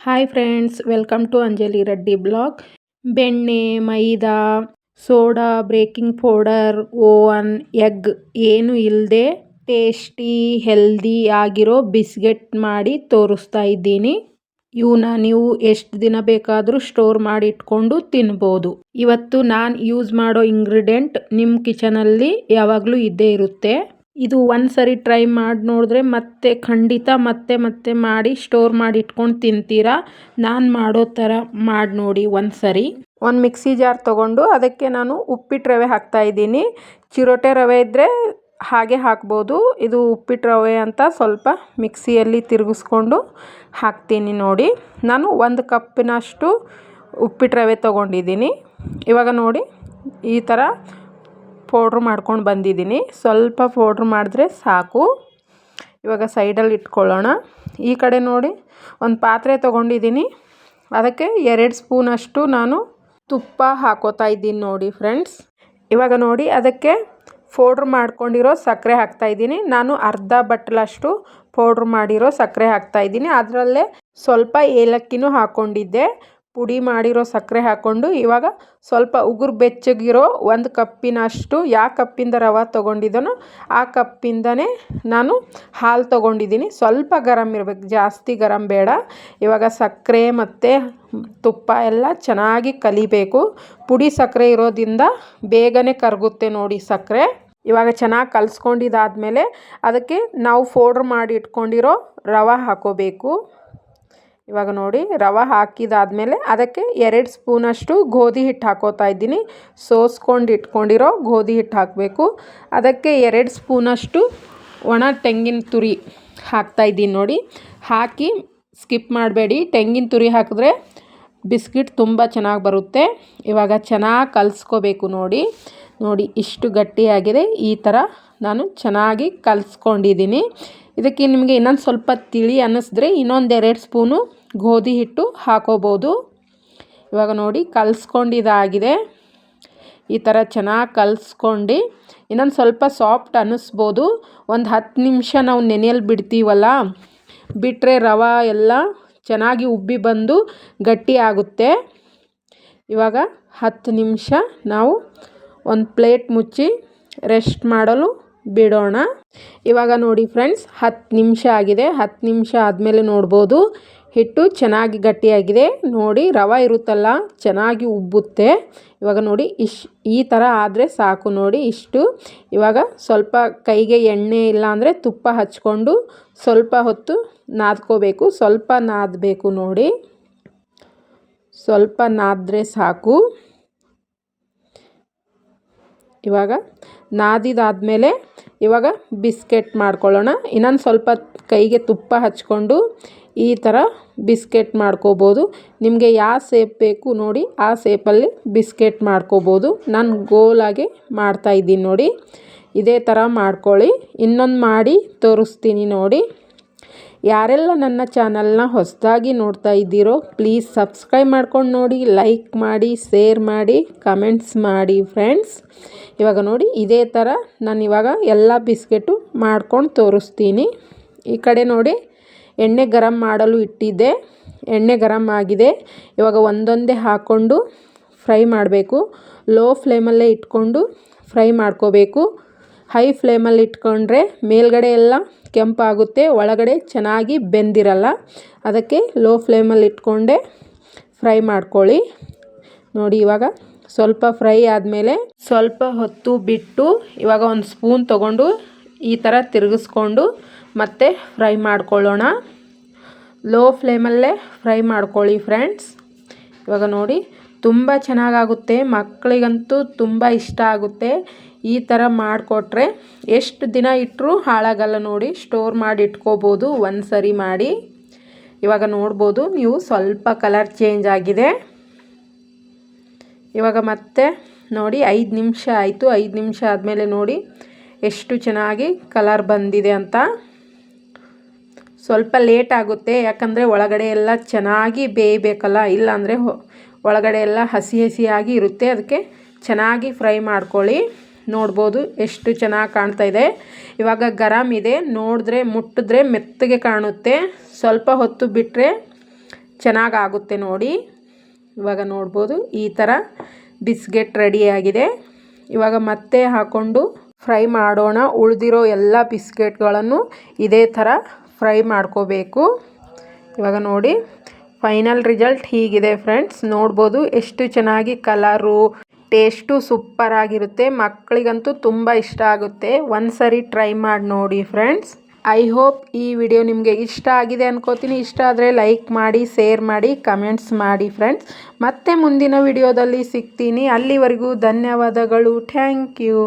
Hi friends welcome to Anjali Reddy blog ಬೆಣ್ಣೆ, maida, soda breaking powder oven egg ಏನು ಇಲ್ಲದೆ tasty healthy ಆಗಿರೋ biscuit ಮಾಡಿ ತೋರಿಸ್ತಾ ಇದ್ದೀನಿ. ಇವನ್ನ ನೀವು ಎಷ್ಟು ದಿನ ಬೇಕಾದರೂ ಸ್ಟೋರ್ ಮಾಡಿ ಇಟ್ಕೊಂಡು ತಿನ್ಬೋದು. ಇವತ್ತು ನಾನು ಯೂಸ್ ಮಾಡೋ ಇಂಗ್ರೀಡಿಯೆಂಟ್ ನಿಮ್ಮ ಕಿಚನಲ್ಲಿ ಯಾವಾಗಲೂ ಇದ್ದೇ ಇರುತ್ತೆ. ಇದು ಒಂದು ಸರಿ ಟ್ರೈ ಮಾಡಿ ನೋಡಿದ್ರೆ ಮತ್ತೆ ಖಂಡಿತ ಮತ್ತೆ ಮತ್ತೆ ಮಾಡಿ ಸ್ಟೋರ್ ಮಾಡಿ ಇಟ್ಕೊಂಡು ತಿಂತೀರಾ? ನಾನು ಮಾಡೋ ಥರ ಮಾಡಿ ನೋಡಿ ಒಂದು ಸರಿ. ಒಂದು ಮಿಕ್ಸಿ ಜಾರ್ ತೊಗೊಂಡು ಅದಕ್ಕೆ ನಾನು ಉಪ್ಪಿಟ್ಟು ರವೆ ಹಾಕ್ತಾ ಇದ್ದೀನಿ. ಚಿರೋಟೆ ರವೆ ಇದ್ದರೆ ಹಾಗೆ ಹಾಕ್ಬೋದು. ಇದು ಉಪ್ಪಿಟ್ಟು ರವೆ ಅಂತ ಸ್ವಲ್ಪ ಮಿಕ್ಸಿಯಲ್ಲಿ ತಿರುಗಿಸ್ಕೊಂಡು ಹಾಕ್ತೀನಿ ನೋಡಿ. ನಾನು ಒಂದು ಕಪ್ಪಿನಷ್ಟು ಉಪ್ಪಿಟ್ಟು ರವೆ ತೊಗೊಂಡಿದ್ದೀನಿ. ಇವಾಗ ನೋಡಿ ಈ ಥರ ಪೌಡ್ರ್ ಮಾಡ್ಕೊಂಡು ಬಂದಿದ್ದೀನಿ. ಸ್ವಲ್ಪ ಪೌಡ್ರ್ ಮಾಡಿದ್ರೆ ಸಾಕು. ಇವಾಗ ಸೈಡಲ್ಲಿ ಇಟ್ಕೊಳ್ಳೋಣ. ಈ ಕಡೆ ನೋಡಿ, ಒಂದು ಪಾತ್ರೆ ತೊಗೊಂಡಿದ್ದೀನಿ. ಅದಕ್ಕೆ ಎರಡು ಸ್ಪೂನಷ್ಟು ನಾನು ತುಪ್ಪ ಹಾಕೋತಾ ಇದ್ದೀನಿ ನೋಡಿ ಫ್ರೆಂಡ್ಸ್. ಇವಾಗ ನೋಡಿ, ಅದಕ್ಕೆ ಪೌಡ್ರ್ ಮಾಡ್ಕೊಂಡಿರೋ ಸಕ್ಕರೆ ಹಾಕ್ತಾಯಿದ್ದೀನಿ ನಾನು ಅರ್ಧ ಬಟ್ಟಲಷ್ಟು ಪೌಡ್ರ್ ಮಾಡಿರೋ ಸಕ್ಕರೆ ಹಾಕ್ತಾಯಿದ್ದೀನಿ ಅದರಲ್ಲೇ ಸ್ವಲ್ಪ ಏಲಕ್ಕಿನೂ ಹಾಕ್ಕೊಂಡಿದ್ದೆ. ಪುಡಿ ಮಾಡಿರೋ ಸಕ್ಕರೆ ಹಾಕ್ಕೊಂಡು ಇವಾಗ ಸ್ವಲ್ಪ ಉಗುರು ಬೆಚ್ಚಗಿರೋ ಒಂದು ಕಪ್ಪಿನಷ್ಟು ಯಾವ ಕಪ್ಪಿಂದ ರವೆ ತೊಗೊಂಡಿದ್ದನೋ ಆ ಕಪ್ಪಿಂದನೇ ನಾನು ಹಾಲು ತೊಗೊಂಡಿದ್ದೀನಿ ಸ್ವಲ್ಪ ಗರಮ್ ಇರಬೇಕು, ಜಾಸ್ತಿ ಗರಮ್ ಬೇಡ. ಇವಾಗ ಸಕ್ಕರೆ ಮತ್ತು ತುಪ್ಪ ಎಲ್ಲ ಚೆನ್ನಾಗಿ ಕಲಿಬೇಕು. ಪುಡಿ ಸಕ್ಕರೆ ಇರೋದ್ರಿಂದ ಬೇಗನೆ ಕರಗುತ್ತೆ ನೋಡಿ ಸಕ್ಕರೆ. ಇವಾಗ ಚೆನ್ನಾಗಿ ಕಲಿಸ್ಕೊಂಡಿದ್ದಾದಮೇಲೆ ಅದಕ್ಕೆ ನಾವು ಫೋಡ್ರ್ ಮಾಡಿ ಇಟ್ಕೊಂಡಿರೋ ರವೆ ಹಾಕೋಬೇಕು. ಇವಾಗ ನೋಡಿ ರವೆ ಹಾಕಿದಾದಮೇಲೆ ಅದಕ್ಕೆ ಎರಡು ಸ್ಪೂನಷ್ಟು ಗೋಧಿ ಹಿಟ್ಟು ಹಾಕೋತಾ ಇದ್ದೀನಿ. ಸೋಸ್ಕೊಂಡು ಇಟ್ಕೊಂಡಿರೋ ಗೋಧಿ ಹಿಟ್ಟು ಹಾಕಬೇಕು. ಅದಕ್ಕೆ ಎರಡು ಸ್ಪೂನಷ್ಟು ಒಣ ತೆಂಗಿನ ತುರಿ ಹಾಕ್ತಾಯಿದ್ದೀನಿ ನೋಡಿ. ಹಾಕಿ ಸ್ಕಿಪ್ ಮಾಡಬೇಡಿ. ತೆಂಗಿನ ತುರಿ ಹಾಕಿದ್ರೆ ಬಿಸ್ಕಿಟ್ ತುಂಬ ಚೆನ್ನಾಗಿ ಬರುತ್ತೆ. ಇವಾಗ ಚೆನ್ನಾಗಿ ಕಲಿಸ್ಕೋಬೇಕು ನೋಡಿ. ನೋಡಿ ಇಷ್ಟು ಗಟ್ಟಿಯಾಗಿದೆ. ಈ ಥರ ನಾನು ಚೆನ್ನಾಗಿ ಕಲಿಸ್ಕೊಂಡಿದ್ದೀನಿ. ಇದಕ್ಕೆ ನಿಮಗೆ ಇನ್ನೊಂದು ಸ್ವಲ್ಪ ತಿಳಿ ಅನ್ನಿಸಿದ್ರೆ ಇನ್ನೊಂದು ಎರಡು ಸ್ಪೂನು ಗೋಧಿ ಹಿಟ್ಟು ಹಾಕೋಬೋದು. ಇವಾಗ ನೋಡಿ ಕಲಿಸ್ಕೊಂಡಿದ್ದಾಗಿದೆ ಈ ಥರ ಚೆನ್ನಾಗಿ ಕಲಸ್ಕೊಂಡು ಇನ್ನೊಂದು ಸ್ವಲ್ಪ ಸಾಫ್ಟ್ ಅನ್ನಿಸ್ಬೋದು. ಒಂದು ಹತ್ತು ನಿಮಿಷ ನಾವು ನೆನೆಯಲ್ಲಿ ಬಿಡ್ತೀವಲ್ಲ, ಬಿಟ್ಟರೆ ರವೆ ಎಲ್ಲ ಚೆನ್ನಾಗಿ ಉಬ್ಬಿ ಬಂದು ಗಟ್ಟಿ ಆಗುತ್ತೆ. ಇವಾಗ ಹತ್ತು ನಿಮಿಷ ನಾವು ಒಂದು ಪ್ಲೇಟ್ ಮುಚ್ಚಿ ರೆಸ್ಟ್ ಮಾಡಲು ಬಿಡೋಣ. ಇವಾಗ ನೋಡಿ ಫ್ರೆಂಡ್ಸ್, ಹತ್ತು ನಿಮಿಷ ಆಗಿದೆ. ಹತ್ತು ನಿಮಿಷ ಆದಮೇಲೆ ನೋಡ್ಬೋದು. ಹಿಟ್ಟು ಚೆನ್ನಾಗಿ ಗಟ್ಟಿಯಾಗಿದೆ. ನೋಡಿ, ರವೆ ಇರುತ್ತಲ್ಲ, ಚೆನ್ನಾಗಿ ಉಬ್ಬುತ್ತೆ. ಇವಾಗ ನೋಡಿ, ಇಶ್, ಈ ಥರ ಆದರೆ ಸಾಕು ನೋಡಿ ಇಷ್ಟು. ಇವಾಗ ಸ್ವಲ್ಪ ಕೈಗೆ ಎಣ್ಣೆ ಇಲ್ಲ ಅಂದರೆ ತುಪ್ಪ ಹಚ್ಕೊಂಡು ಸ್ವಲ್ಪ ಹೊತ್ತು ನಾದ್ಕೋಬೇಕು. ಸ್ವಲ್ಪ ನಾದಬೇಕು ನೋಡಿ. ಸ್ವಲ್ಪ ನಾದರೆ ಸಾಕು. ಇವಾಗ ನಾದಿದಾದಮೇಲೆ ಇವಾಗ ಬಿಸ್ಕೆಟ್ ಮಾಡ್ಕೊಳ್ಳೋಣ. ಇನ್ನೊಂದು ಸ್ವಲ್ಪ ಕೈಗೆ ತುಪ್ಪ ಹಚ್ಕೊಂಡು ಈ ಥರ ಬಿಸ್ಕೆಟ್ ಮಾಡ್ಕೋಬೋದು. ನಿಮಗೆ ಯಾವ ಸೇಪ್ ಬೇಕು ನೋಡಿ ಆ ಸೇಪಲ್ಲಿ ಬಿಸ್ಕೆಟ್ ಮಾಡ್ಕೋಬೋದು. ನಾನು ಗೋಲಾಗಿ ಮಾಡ್ತಾಯಿದ್ದೀನಿ ನೋಡಿ. ಇದೇ ಥರ ಮಾಡ್ಕೊಳ್ಳಿ. ಇನ್ನೊಂದು ಮಾಡಿ ತೋರಿಸ್ತೀನಿ ನೋಡಿ. ಯಾರೆಲ್ಲ ನನ್ನ ಚಾನಲ್ನ ಹೊಸದಾಗಿ ನೋಡ್ತಾ ಇದ್ದೀರೋ ಪ್ಲೀಸ್ ಸಬ್ಸ್ಕ್ರೈಬ್ ಮಾಡ್ಕೊಂಡು ನೋಡಿ ಲೈಕ್ ಮಾಡಿ ಶೇರ್ ಮಾಡಿ ಕಮೆಂಟ್ಸ್ ಮಾಡಿ ಫ್ರೆಂಡ್ಸ್ ಇವಾಗ ನೋಡಿ, ಇದೇ ಥರ ನಾನು ಇವಾಗ ಎಲ್ಲ ಬಿಸ್ಕೆಟು ಮಾಡ್ಕೊಂಡು ತೋರಿಸ್ತೀನಿ. ಈ ಕಡೆ ನೋಡಿ, ಎಣ್ಣೆ ಗರಂ ಮಾಡಲು ಇಟ್ಟಿದ್ದೆ. ಎಣ್ಣೆ ಗರಂ ಆಗಿದೆ. ಇವಾಗ ಒಂದೊಂದೇ ಹಾಕ್ಕೊಂಡು ಫ್ರೈ ಮಾಡಬೇಕು. ಲೋ ಫ್ಲೇಮಲ್ಲೇ ಇಟ್ಕೊಂಡು ಫ್ರೈ ಮಾಡ್ಕೋಬೇಕು. ಹೈ ಫ್ಲೇಮಲ್ಲಿ ಇಟ್ಕೊಂಡ್ರೆ ಮೇಲ್ಗಡೆ ಎಲ್ಲ ಕೆಂಪಾಗುತ್ತೆ, ಒಳಗಡೆ ಚೆನ್ನಾಗಿ ಬೆಂದಿರಲ್ಲ. ಅದಕ್ಕೆ ಲೋ ಫ್ಲೇಮಲ್ಲಿ ಇಟ್ಕೊಂಡೆ ಫ್ರೈ ಮಾಡ್ಕೊಳ್ಳಿ. ನೋಡಿ, ಇವಾಗ ಸ್ವಲ್ಪ ಫ್ರೈ ಆದಮೇಲೆ ಸ್ವಲ್ಪ ಹೊತ್ತು ಬಿಟ್ಟು ಇವಾಗ ಒಂದು ಸ್ಪೂನ್ ತೊಗೊಂಡು ಈ ಥರ ತಿರುಗಿಸ್ಕೊಂಡು ಮತ್ತೆ ಫ್ರೈ ಮಾಡ್ಕೊಳ್ಳೋಣ. ಲೋ ಫ್ಲೇಮಲ್ಲೇ ಫ್ರೈ ಮಾಡ್ಕೊಳ್ಳಿ ಫ್ರೆಂಡ್ಸ್ ಇವಾಗ ನೋಡಿ, ತುಂಬ ಚೆನ್ನಾಗಾಗುತ್ತೆ. ಮಕ್ಕಳಿಗಂತೂ ತುಂಬ ಇಷ್ಟ ಆಗುತ್ತೆ. ಈ ಥರ ಮಾಡಿಕೊಟ್ರೆ ಎಷ್ಟು ದಿನ ಇಟ್ಟರೂ ಹಾಳಾಗಲ್ಲ ನೋಡಿ. ಸ್ಟೋರ್ ಮಾಡಿ ಇಟ್ಕೋಬೋದು. ಒಂದು ಸರಿ ಮಾಡಿ. ಇವಾಗ ನೋಡ್ಬೋದು. ನೀವು ಸ್ವಲ್ಪ ಕಲರ್ ಚೇಂಜ್ ಆಗಿದೆ. ಇವಾಗ ಮತ್ತೆ ನೋಡಿ ಐದು ನಿಮಿಷ ಆಯಿತು. ಐದು ನಿಮಿಷ ಆದಮೇಲೆ ನೋಡಿ ಎಷ್ಟು ಚೆನ್ನಾಗಿ ಕಲರ್ ಬಂದಿದೆ ಅಂತ. ಸ್ವಲ್ಪ ಲೇಟ್ ಆಗುತ್ತೆ. ಯಾಕಂದರೆ ಒಳಗಡೆ ಎಲ್ಲ ಚೆನ್ನಾಗಿ ಬೇಯಬೇಕಲ್ಲ. ಇಲ್ಲಾಂದರೆ ಒಳಗಡೆ ಎಲ್ಲ ಹಸಿ ಹಸಿಯಾಗಿ ಇರುತ್ತೆ. ಅದಕ್ಕೆ ಚೆನ್ನಾಗಿ ಫ್ರೈ ಮಾಡ್ಕೊಳ್ಳಿ. ನೋಡ್ಬೋದು ಎಷ್ಟು ಚೆನ್ನಾಗಿ ಕಾಣ್ತಾ ಇದೆ. ಇವಾಗ ಗರಮ್ ಇದೆ, ನೋಡಿದ್ರೆ ಮುಟ್ಟಿದ್ರೆ ಮೆತ್ತಗೆ ಕಾಣುತ್ತೆ. ಸ್ವಲ್ಪ ಹೊತ್ತು ಬಿಟ್ಟರೆ ಚೆನ್ನಾಗಾಗುತ್ತೆ ನೋಡಿ. ಇವಾಗ ನೋಡ್ಬೋದು ಈ ಥರ ಬಿಸ್ಕೆಟ್ ರೆಡಿಯಾಗಿದೆ ಇವಾಗ ಮತ್ತೆ ಹಾಕ್ಕೊಂಡು ಫ್ರೈ ಮಾಡೋಣ. ಉಳಿದಿರೋ ಎಲ್ಲ ಬಿಸ್ಕೆಟ್ಗಳನ್ನು ಇದೇ ಥರ ಫ್ರೈ ಮಾಡ್ಕೋಬೇಕು. ಇವಾಗ ನೋಡಿ, ಫೈನಲ್ ರಿಸಲ್ಟ್ ಹೀಗಿದೆ ಫ್ರೆಂಡ್ಸ್. ನೋಡ್ಬೋದು ಎಷ್ಟು ಚೆನ್ನಾಗಿ ಕಲರು ಟೇಸ್ಟು ಸೂಪರ್ ಆಗಿರುತ್ತೆ ಮಕ್ಕಳಿಗಂತೂ ತುಂಬ ಇಷ್ಟ ಆಗುತ್ತೆ. ಒಂದು ಸರಿ ಟ್ರೈ ಮಾಡಿ ನೋಡಿ ಫ್ರೆಂಡ್ಸ್. ಐ ಹೋಪ್ ಈ ವಿಡಿಯೋ ನಿಮಗೆ ಇಷ್ಟ ಆಗಿದೆ ಅನ್ಕೋತೀನಿ. ಇಷ್ಟ ಆದರೆ ಲೈಕ್ ಮಾಡಿ, ಶೇರ್ ಮಾಡಿ, ಕಮೆಂಟ್ಸ್ ಮಾಡಿ ಫ್ರೆಂಡ್ಸ್. ಮತ್ತೆ ಮುಂದಿನ ವಿಡಿಯೋದಲ್ಲಿ ಸಿಗ್ತೀನಿ. ಅಲ್ಲಿವರೆಗೂ ಧನ್ಯವಾದಗಳು. Thank you.